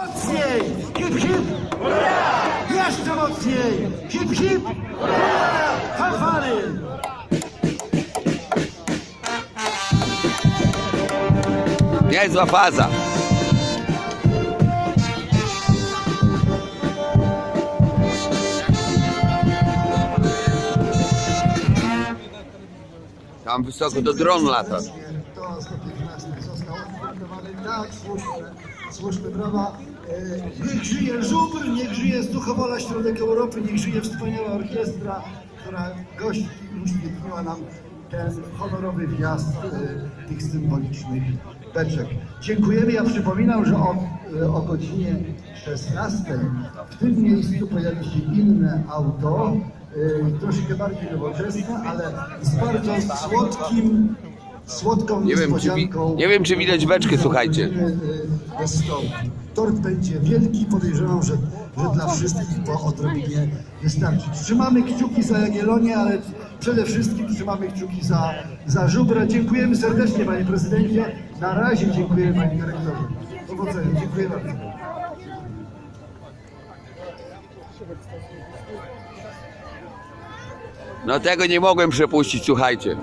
Mocniej! Hip, hip! Jeszcze mocniej! Hip, hip! Fanfary! Niezła faza. Tam wysoko do dron lata. To 115 został opublikowany. E, Niech żyje żubr, niech żyje Stuchowola Środek Europy, niech żyje wspaniała orkiestra, która gości uświetniła nam ten honorowy wjazd e, tych symbolicznych beczek. Dziękujemy. Ja przypominam, że o, e, o godzinie 16 w tym miejscu pojawi się inne auto, e, troszkę bardziej nowoczesne, ale z bardzo słodkim, słodką Nie wiem, czy wi- niespodzianką. nie wiem, czy widać beczkę, słuchajcie. E, Bez stołu. Tort będzie wielki, podejrzewam, że, że dla wszystkich po odrobinie wystarczy. Trzymamy kciuki za Jagiellonię, ale przede wszystkim trzymamy kciuki za, za Żubra. Dziękujemy serdecznie Panie Prezydencie. Na razie dziękujemy Panie Dyrektorze. Powodzenia. Dziękuję bardzo. No tego nie mogłem przepuścić, słuchajcie.